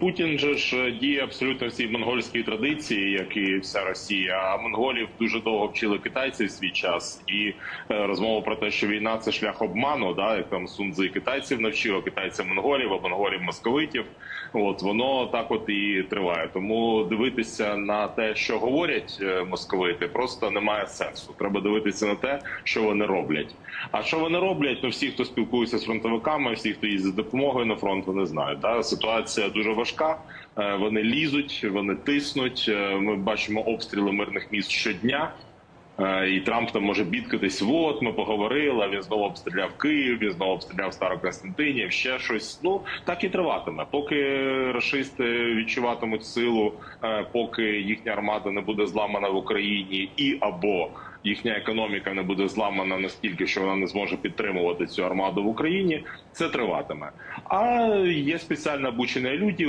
Путін же ж діє абсолютно всі монгольській традиції, як і вся Росія. А монголів дуже довго вчили китайці в свій час. І е, розмова про те, що війна це шлях обману, да, як там Сунзи китайців навчив, а китайців монголів, а монголів московитів. От воно так от і триває. Тому дивитися на те, що говорять е, московити, просто немає сенсу. Треба дивитися на те, що вони роблять. А що вони роблять? Ну всі, хто спілкується з фронтовиками, всі, хто їздить з допомогою на фронт, вони знають. Да? Ситуація дуже важка. Е, Вони лізуть, вони тиснуть. Е, Ми бачимо обстріли мирних міст щодня. Е, І Трамп там може бідкатись. От ми поговорили. Він знову обстріляв Київ, він знову обстріляв Староконстантинів, ще щось. Ну так і триватиме. Поки рашисти відчуватимуть силу, поки їхня армада не буде зламана в Україні, і або їхня економіка не буде зламана настільки, що вона не зможе підтримувати цю армаду в Україні. Це триватиме. А є спеціально обучені люди